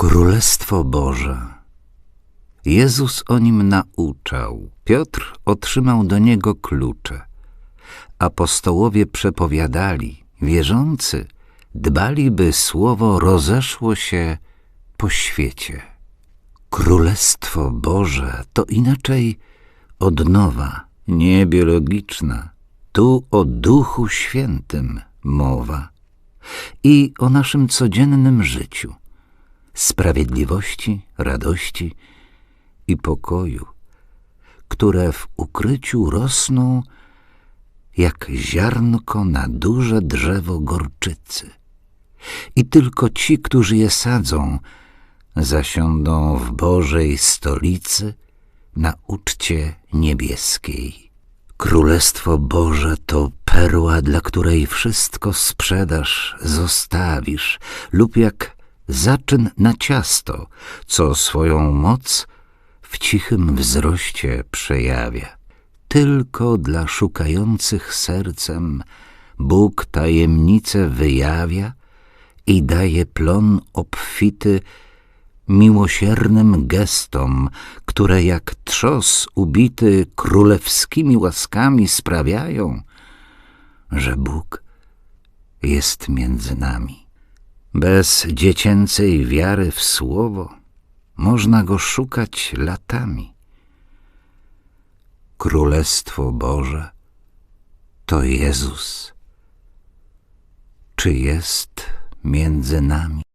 Królestwo Boże. Jezus o nim nauczał. Piotr otrzymał do niego klucze. Apostołowie przepowiadali, wierzący dbali, by słowo rozeszło się po świecie. Królestwo Boże to inaczej odnowa, nie biologiczna. Tu o Duchu Świętym mowa i o naszym codziennym życiu, sprawiedliwości, radości i pokoju, które w ukryciu rosną jak ziarnko na duże drzewo gorczycy. I tylko ci, którzy je sadzą, zasiądą w Bożej stolicy na uczcie niebieskiej. Królestwo Boże to perła, dla której wszystko sprzedasz, zostawisz, lub jak zaczyn na ciasto, co swoją moc w cichym wzroście przejawia. Tylko dla szukających sercem Bóg tajemnicę wyjawia i daje plon obfity miłosiernym gestom, które jak trzos ubity królewskimi łaskami sprawiają, że Bóg jest między nami. Bez dziecięcej wiary w słowo można go szukać latami. Królestwo Boże to Jezus. Czy jest między nami?